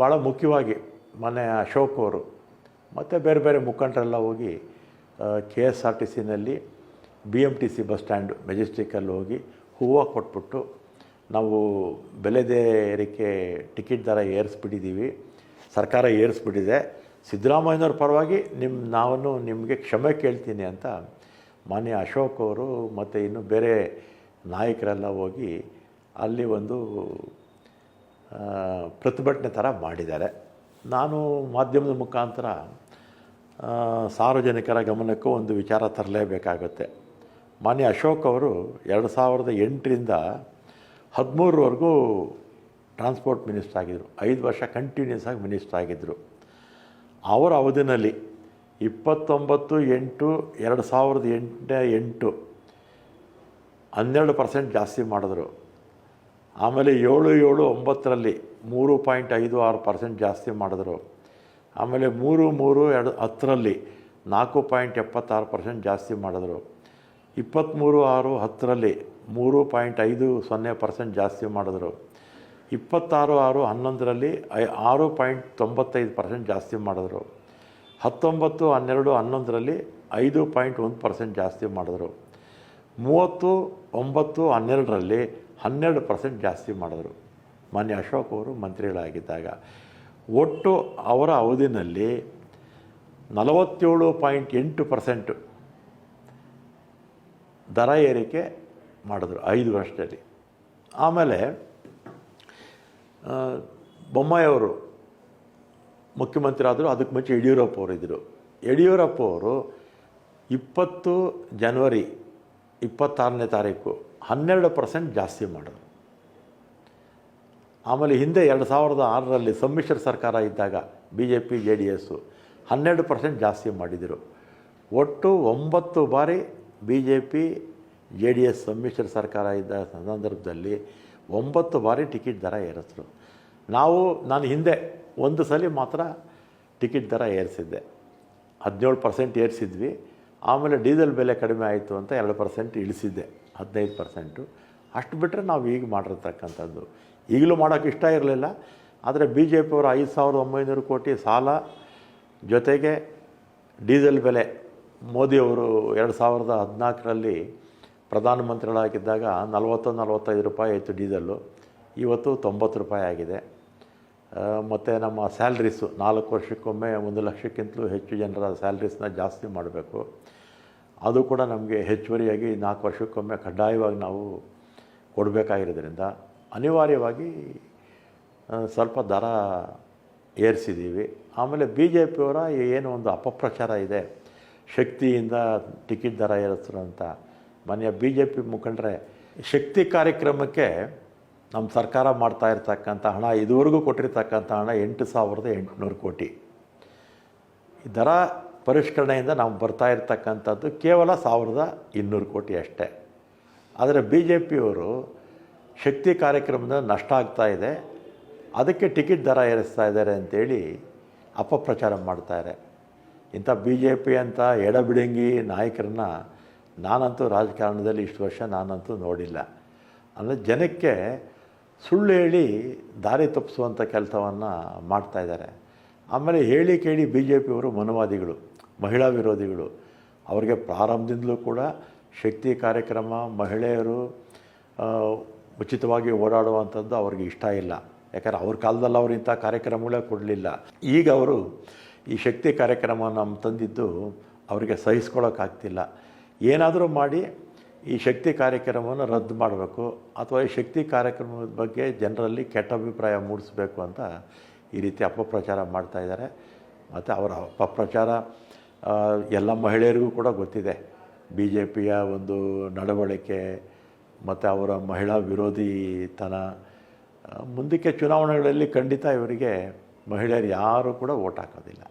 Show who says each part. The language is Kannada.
Speaker 1: ಭಾಳ ಮುಖ್ಯವಾಗಿ ಮೊನ್ನೆ ಅಶೋಕ್ ಅವರು, ಮತ್ತು ಬೇರೆ ಬೇರೆ ಮುಖಂಡರೆಲ್ಲ ಹೋಗಿ K S R T ಸಿನಲ್ಲಿ B M T C bus stand ಮೆಜೆಸ್ಟಿಕಲ್ಲಿ ಹೋಗಿ ಹೂವು ಕೊಟ್ಬಿಟ್ಟು ನಾವು ಬೆಲೆದೇ ಏರಿಕೆ ಟಿಕೆಟ್ ದರ ಏರಿಸ್ಬಿಟ್ಟಿದ್ದೀವಿ, ಸರ್ಕಾರ ಏರಿಸ್ಬಿಟ್ಟಿದೆ. ಸಿದ್ದರಾಮಯ್ಯನವ್ರ ಪರವಾಗಿ ನಿಮ್ಮ ನಾನು ನಿಮಗೆ ಕ್ಷಮೆ ಕೇಳ್ತೀನಿ ಅಂತ ಮಾನ್ಯ ಅಶೋಕ್ ಅವರು ಮತ್ತು ಇನ್ನು ಬೇರೆ ನಾಯಕರೆಲ್ಲ ಹೋಗಿ ಅಲ್ಲಿ ಒಂದು ಪ್ರತಿಭಟನೆ ಥರ ಮಾಡಿದ್ದಾರೆ. ನಾನು ಮಾಧ್ಯಮದ ಮುಖಾಂತರ ಸಾರ್ವಜನಿಕರ ಗಮನಕ್ಕೂ ಒಂದು ವಿಚಾರ ತರಲೇಬೇಕಾಗುತ್ತೆ. ಮಾನ್ಯ ಅಶೋಕ್ ಅವರು ಎರಡು ಸಾವಿರದ ಎಂಟರಿಂದ ಹದಿಮೂರವರೆಗೂ ಟ್ರಾನ್ಸ್ಪೋರ್ಟ್ ಮಿನಿಸ್ಟರ್ ಆಗಿದ್ದರು ಐದು ವರ್ಷ ಕಂಟಿನ್ಯೂಸ್ ಆಗಿ ಮಿನಿಸ್ಟರ್ ಆಗಿದ್ದರು ಅವರ ಅವಧಿನಲ್ಲಿ ಇಪ್ಪತ್ತೊಂಬತ್ತು ಎಂಟು ಎರಡು ಸಾವಿರದ ಎಂಟನೇ ಎಂಟು ಹನ್ನೆರಡು ಪರ್ಸೆಂಟ್ ಜಾಸ್ತಿ ಮಾಡಿದ್ರು. ಆಮೇಲೆ ಏಳು ಏಳು ಒಂಬತ್ತರಲ್ಲಿ ಮೂರು ಪಾಯಿಂಟ್ ಐದು ಆರು ಪರ್ಸೆಂಟ್ ಜಾಸ್ತಿ ಮಾಡಿದ್ರು. ಆಮೇಲೆ ಮೂರು ಮೂರು ಎರಡು ಹತ್ತರಲ್ಲಿ ನಾಲ್ಕು ಪಾಯಿಂಟ್ ಎಪ್ಪತ್ತಾರು ಪರ್ಸೆಂಟ್ ಜಾಸ್ತಿ ಮಾಡಿದ್ರು. ಇಪ್ಪತ್ತ್ಮೂರು ಆರು ಹತ್ತರಲ್ಲಿ ಮೂರು ಪಾಯಿಂಟ್ ಐದು ಸೊನ್ನೆ ಪರ್ಸೆಂಟ್ ಜಾಸ್ತಿ ಮಾಡಿದ್ರು. ಇಪ್ಪತ್ತಾರು ಆರು ಹನ್ನೊಂದರಲ್ಲಿ ಐ ಆರು ಪಾಯಿಂಟ್ ತೊಂಬತ್ತೈದು ಪರ್ಸೆಂಟ್ ಜಾಸ್ತಿ ಮಾಡಿದ್ರು. ಹತ್ತೊಂಬತ್ತು ಹನ್ನೆರಡು ಹನ್ನೊಂದರಲ್ಲಿ ಐದು ಪಾಯಿಂಟ್ ಒಂದು ಪರ್ಸೆಂಟ್ ಜಾಸ್ತಿ ಮಾಡಿದ್ರು. ಮೂವತ್ತು ಒಂಬತ್ತು ಹನ್ನೆರಡರಲ್ಲಿ ಹನ್ನೆರಡು ಪರ್ಸೆಂಟ್ ಜಾಸ್ತಿ ಮಾಡಿದ್ರು. ಮಾನ್ಯ ಅಶೋಕ್ ಅವರು ಮಂತ್ರಿಗಳಾಗಿದ್ದಾಗ. ಒಟ್ಟು ಅವರ ಅವಧಿನಲ್ಲಿ ನಲವತ್ತೇಳು ಪಾಯಿಂಟ್ ಎಂಟು ಪರ್ಸೆಂಟು ದರ ಏರಿಕೆ ಮಾಡಿದ್ರು ಐದು ವರ್ಷದಲ್ಲಿ. ಆಮೇಲೆ ಬೊಮ್ಮಾಯಿಯವರು ಮುಖ್ಯಮಂತ್ರಿ ಆದರು ಅದಕ್ಕೆ ಮುಂಚೆ ಯಡಿಯೂರಪ್ಪ ಅವರು ಇದ್ದರು ಯಡಿಯೂರಪ್ಪ ಅವರು ಇಪ್ಪತ್ತು ಜನವರಿ ಇಪ್ಪತ್ತಾರನೇ ತಾರೀಕು ಹನ್ನೆರಡು ಪರ್ಸೆಂಟ್ ಜಾಸ್ತಿ ಮಾಡಿದ್ರು ಆಮೇಲೆ ಹಿಂದೆ ಎರಡು ಸಾವಿರದ ಆರರಲ್ಲಿ ಸಮ್ಮಿಶ್ರ ಸರ್ಕಾರ ಇದ್ದಾಗ B J P J D S ಹನ್ನೆರಡು ಪರ್ಸೆಂಟ್ ಜಾಸ್ತಿ ಮಾಡಿದರು. ಒಟ್ಟು ಒಂಬತ್ತು ಬಾರಿ B J P J D S ಸಮ್ಮಿಶ್ರ ಸರ್ಕಾರ ಇದ್ದ ಸಂದರ್ಭದಲ್ಲಿ ಒಂಬತ್ತು ಬಾರಿ ಟಿಕೆಟ್ ದರ ಏರಿಸಿದ್ರು ನಾವು, ನಾನು ಹಿಂದೆ ಒಂದು ಸಲ ಮಾತ್ರ ಟಿಕೆಟ್ ದರ ಏರಿಸಿದ್ದೆ. ಹದಿನೇಳು ಪರ್ಸೆಂಟ್ ಏರಿಸಿದ್ವಿ. ಆಮೇಲೆ ಡೀಸೆಲ್ ಬೆಲೆ ಕಡಿಮೆ ಆಯಿತು ಅಂತ ಎರಡು ಪರ್ಸೆಂಟ್ ಇಳಿಸಿದ್ದೆ. ಹದಿನೈದು ಪರ್ಸೆಂಟು. ಅಷ್ಟು ಬಿಟ್ಟರೆ ನಾವು ಈಗ ಮಾಡಿರ್ತಕ್ಕಂಥದ್ದು. ಈಗಲೂ ಮಾಡೋಕ್ಕೆ ಇಷ್ಟ ಇರಲಿಲ್ಲ. ಆದರೆ ಬಿ ಜೆ ಪಿಯವರು ಐದು ಸಾವಿರದ ಒಂಬೈನೂರು ಕೋಟಿ ಸಾಲ ಜೊತೆಗೆ ಡೀಸೆಲ್ ಬೆಲೆ. ಮೋದಿಯವರು ಎರಡು ಸಾವಿರದ ಹದಿನಾಲ್ಕರಲ್ಲಿ ಪ್ರಧಾನಮಂತ್ರಿಗಳಾಗಿದ್ದಾಗ ನಲವತ್ತು ನಲವತ್ತೈದು ರೂಪಾಯಿ ಆಯಿತು ಡೀಸೆಲ್ಲು. ಇವತ್ತು ತೊಂಬತ್ತು ರೂಪಾಯಿ ಆಗಿದೆ. ಮತ್ತು ನಮ್ಮ ಸ್ಯಾಲ್ರೀಸು ನಾಲ್ಕು ವರ್ಷಕ್ಕೊಮ್ಮೆ ಒಂದು ಲಕ್ಷಕ್ಕಿಂತಲೂ ಹೆಚ್ಚು ಜನರ ಸ್ಯಾಲ್ರೀಸ್ನ ಜಾಸ್ತಿ ಮಾಡಬೇಕು. ಅದು ಕೂಡ ನಮಗೆ ಹೆಚ್ಚುವರಿಯಾಗಿ ನಾಲ್ಕು ವರ್ಷಕ್ಕೊಮ್ಮೆ ಕಡ್ಡಾಯವಾಗಿ ನಾವು ಕೊಡಬೇಕಾಗಿರೋದ್ರಿಂದ ಅನಿವಾರ್ಯವಾಗಿ ಸ್ವಲ್ಪ ದರ ಏರಿಸಿದ್ದೀವಿ. ಆಮೇಲೆ ಬಿ ಜೆ ಪಿಯವರ ಏನು ಒಂದು ಅಪಪ್ರಚಾರ ಇದೆ. ಶಕ್ತಿಯಿಂದ ಟಿಕೆಟ್ ದರ ಏರಿಸ್ರು ಅಂತ. ಮನೆಯ ಬಿ ಜೆ ಪಿ ಮುಖಂಡರೆ, ಶಕ್ತಿ ಕಾರ್ಯಕ್ರಮಕ್ಕೆ ನಮ್ಮ ಸರ್ಕಾರ ಮಾಡ್ತಾ ಇರ್ತಕ್ಕಂಥ ಹಣ, ಇದುವರೆಗೂ ಕೊಟ್ಟಿರ್ತಕ್ಕಂಥ ಹಣ ಎಂಟು ಸಾವಿರದ ಎಂಟುನೂರು ಕೋಟಿ. ದರ ಪರಿಷ್ಕರಣೆಯಿಂದ ನಾವು ಬರ್ತಾ ಇರ್ತಕ್ಕಂಥದ್ದು ಕೇವಲ ಸಾವಿರದ ಇನ್ನೂರು ಕೋಟಿ ಅಷ್ಟೇ. ಆದರೆ ಬಿ ಜೆ ಪಿಯವರು ಶಕ್ತಿ ಕಾರ್ಯಕ್ರಮದ ನಷ್ಟ ಆಗ್ತಾ ಇದೆ. ಅದಕ್ಕೆ ಟಿಕೆಟ್ ದರ ಏರಿಸ್ತಾ ಇದ್ದಾರೆ ಅಂತೇಳಿ ಅಪಪ್ರಚಾರ ಮಾಡ್ತಾರೆ ಇಂಥ ಬಿ ಜೆ ಪಿ ಅಂತ ಎಡಬಿಡಂಗಿ ನಾಯಕರನ್ನ ನಾನಂತೂ ರಾಜಕಾರಣದಲ್ಲಿ ಇಷ್ಟು ವರ್ಷ ನಾನಂತೂ ನೋಡಿಲ್ಲ. ಅಂದರೆ ಜನಕ್ಕೆ ಸುಳ್ಳು ಹೇಳಿ ದಾರಿ ತಪ್ಪಿಸುವಂಥ ಕೆಲಸವನ್ನು ಮಾಡ್ತಾ ಇದ್ದಾರೆ. ಆಮೇಲೆ ಹೇಳಿ ಕೇಳಿ ಬಿ ಜೆ ಪಿಯವರು ಮನುವಾದಿಗಳು. ಮಹಿಳಾ ವಿರೋಧಿಗಳು. ಅವರಿಗೆ ಪ್ರಾರಂಭದಿಂದಲೂ ಕೂಡ ಶಕ್ತಿ ಕಾರ್ಯಕ್ರಮ, ಮಹಿಳೆಯರು ಉಚಿತವಾಗಿ ಓಡಾಡುವಂಥದ್ದು ಅವ್ರಿಗೆ ಇಷ್ಟ ಇಲ್ಲ. ಯಾಕಂದ್ರೆ ಅವ್ರ ಕಾಲದಲ್ಲಿ ಅವರು ಇಂಥ ಕಾರ್ಯಕ್ರಮಗಳೇ ಕೊಡಲಿಲ್ಲ. ಈಗ ಅವರು ಈ ಶಕ್ತಿ ಕಾರ್ಯಕ್ರಮ ನಮ್ಮ ತಂದಿದ್ದು ಅವರಿಗೆ ಸಹಿಸ್ಕೊಳ್ಳೋಕ್ಕಾಗ್ತಿಲ್ಲ ಏನಾದರೂ ಮಾಡಿ ಈ ಶಕ್ತಿ ಕಾರ್ಯಕ್ರಮವನ್ನು ರದ್ದು ಮಾಡಬೇಕು ಅಥವಾ ಈ ಶಕ್ತಿ ಕಾರ್ಯಕ್ರಮದ ಬಗ್ಗೆ ಜನರಲ್ಲಿ ಕೆಟ್ಟ ಅಭಿಪ್ರಾಯ ಮೂಡಿಸಬೇಕು ಅಂತ ಈ ರೀತಿ ಅಪಪ್ರಚಾರ ಮಾಡ್ತಾಯಿದ್ದಾರೆ ಮತ್ತು ಅವರ ಅಪಪ್ರಚಾರ ಎಲ್ಲ ಮಹಿಳೆಯರಿಗೂ ಕೂಡ ಗೊತ್ತಿದೆ. ಬಿ ಜೆ ಪಿಯ ಒಂದು ನಡವಳಿಕೆ ಮತ್ತು ಅವರ ಮಹಿಳಾ ವಿರೋಧಿತನ ಮುಂದಕ್ಕೆ ಚುನಾವಣೆಗಳಲ್ಲಿ ಖಂಡಿತ ಇವರಿಗೆ ಮಹಿಳೆಯರು ಯಾರೂ ಕೂಡ ಓಟ್ ಹಾಕೋದಿಲ್ಲ.